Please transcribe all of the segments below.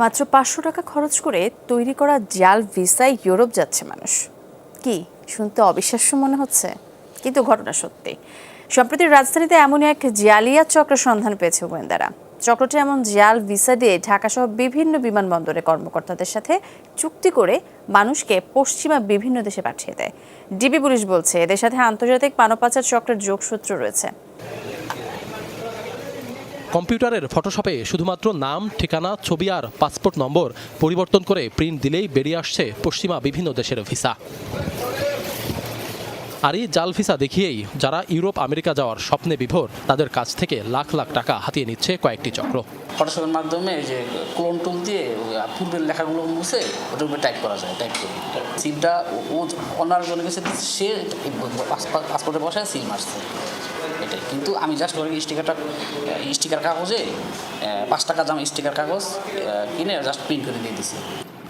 মাত্র পাঁচশো টাকা খরচ করে তৈরি করা জাল ভিসায় ইউরোপ যাচ্ছে মানুষ। কি, শুনতে অবিশ্বাস্য মনে হচ্ছে? কিন্তু ঘটনা সত্যি। সম্প্রতি রাজধানীতে এমন এক জালিয়াত চক্রের সন্ধান পেয়েছে গোয়েন্দারা। চক্রটি এমন জাল ভিসা দিয়ে ঢাকাসহ বিভিন্ন বিমানবন্দরে কর্মকর্তাদের সাথে চুক্তি করে মানুষকে পশ্চিমা বিভিন্ন দেশে পাঠিয়ে দেয়। ডিবি পুলিশ বলছে, এদের সাথে আন্তর্জাতিক মানব পাচার চক্রের যোগসূত্র রয়েছে। কম্পিউটারের ফটোশপে শুধুমাত্র নাম, ঠিকানা, ছবি আর পাসপোর্ট নম্বর পরিবর্তন করে প্রিন্ট দিলেই বেরিয়ে আসছে পশ্চিমা বিভিন্ন দেশের ভিসা। আর এই জাল ভিসা দেখিয়েই যারা ইউরোপ, আমেরিকা যাওয়ার স্বপ্নে বিভোর, তাদের কাছ থেকে লাখ লাখ টাকা হাতিয়ে নিচ্ছে কয়েকটি চক্র। ফটোশপের মাধ্যমে যে ক্লোন টুল দিয়ে পূর্বের লেখাগুলো মুছে উপরে টাইপ করা যায় টাইপ করে। সিলটা ও- অন্য জনের কাছে সে পাসপোর্টে বসায় সিল মারছে। এটাই। কিন্তু আমি জাস্ট ওই স্টিকারটা স্টিকার কাগজে পাঁচ টাকা দাম স্টিকার কাগজ কিনে জাস্ট প্রিন্ট করে দিয়ে দিছি।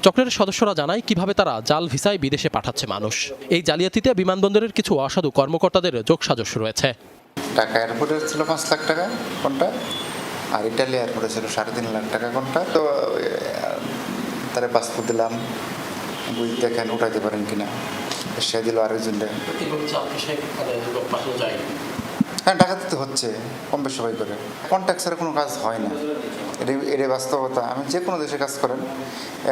চক্রের সদস্যরা জানায় কীভাবে তারা জাল ভিসায় বিদেশে পাঠাচ্ছে মানুষ। এই জালিয়াতিতে বিমানবন্দরের কিছু অসাধু কর্মকর্তাদের যোগসাজশ রয়েছে। ঢাকা এয়ারপোর্টে ছিল পাঁচ লাখ টাকা কোনটা আর ইটালি এয়ারপোর্টে ছিল সাড়ে তিন লাখ টাকা কোনটা তো তারে পাসপোর্ট দিলাম বুঝ দেখেন উঠাইতে পারেন কিনা। সে দিল আরেকজনটা হ্যাঁ ঢাকাতে তো হচ্ছে, কম বেশি সবাই করে। কন্ট্যাক্ট ছাড়া কোনো কাজ হয় না। এটা এটা বাস্তবতা। আমি যে কোনো দেশে কাজ করেন,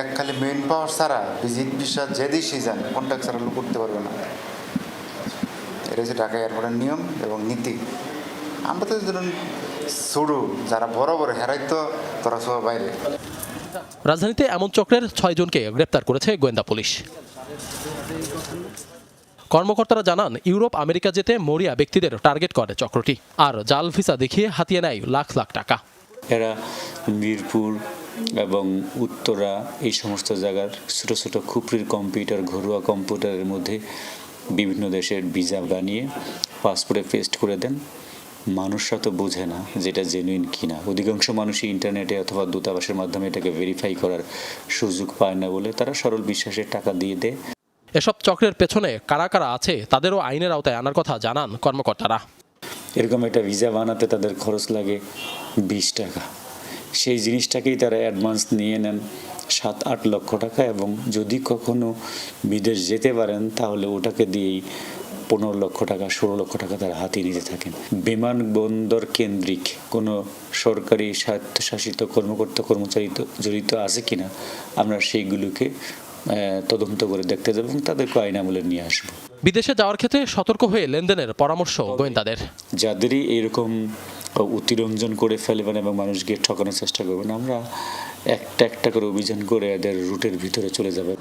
এক খালি মেন পাওয়ার ছাড়া ভিজিট ভিসা যে দেশেই যান কন্ট্যাক্ট ছাড়া লোক করতে পারবে না। এটা হচ্ছে ঢাকা এয়ারপোর্টের নিয়ম এবং নীতি। আমরা তো ধরুন শুরু যারা বড় বড় হেরাই তো, তোরা সব বাইরে। রাজধানীতে এমন চক্রের ছয়জনকে গ্রেপ্তার করেছে গোয়েন্দা পুলিশ। কর্মকর্তারা জানান, ইউরোপ, আমেরিকা যেতে মরিয়া ব্যক্তিদের টার্গেট করে চক্রটি। আর জাল ভিসা দেখিয়ে হাতিয়ে নেয় লাখ লাখ টাকা। এরা মিরপুর এবং উত্তরা এই সমস্ত জায়গার ছোটো ছোটো খুপড়ির কম্পিউটার, ঘরোয়া কম্পিউটারের মধ্যে বিভিন্ন দেশের ভিসা বানিয়ে পাসপোর্টে পেস্ট করে দেন। মানুষরা তো বোঝে না যেটা জেনুইন কিনা। অধিকাংশ মানুষই ইন্টারনেটে অথবা দূতাবাসের মাধ্যমে এটাকে ভেরিফাই করার সুযোগ পায় না বলে তারা সরল বিশ্বাসের টাকা দিয়ে দেয়। এসব চক্রের পেছনে কারা কারা আছে তাদেরও আইনের আওতায় আনার কথা জানান কর্মকর্তারা। এরকম একটা ভিসা বানাতে তাদের খরচ লাগে বিশ টাকা। সেই জিনিসটাকেই তারা অ্যাডভান্স নিয়ে নেন সাত, আট লক্ষ টাকা এবং যদি কখনো বিদেশ যেতে পারেন তাহলে ওটাকে দিয়েই পনেরো লক্ষ টাকা, ষোলো লক্ষ টাকা তারা হাতিয়ে নিতে থাকেন। বিমানবন্দর কেন্দ্রিক কোনো সরকারি স্বায়ত্তশাসিত কর্মকর্তা, কর্মচারী জড়িত আছে কিনা আমরা সেইগুলোকে তদন্ত করে দেখতে যাব এবং তাদেরকে আইন আমলে নিয়ে আসব। বিদেশে যাওয়ার ক্ষেত্রে সতর্ক হয়ে লেনদেনের পরামর্শ গোয়েন্দাদের। যাদেরই এরকম অতিরঞ্জন করে ফেলবেন এবং মানুষকে ঠকানোর চেষ্টা করবেন আমরা একটা একটা করে অভিযান করে এদের রুটের ভিতরে চলে যাবে।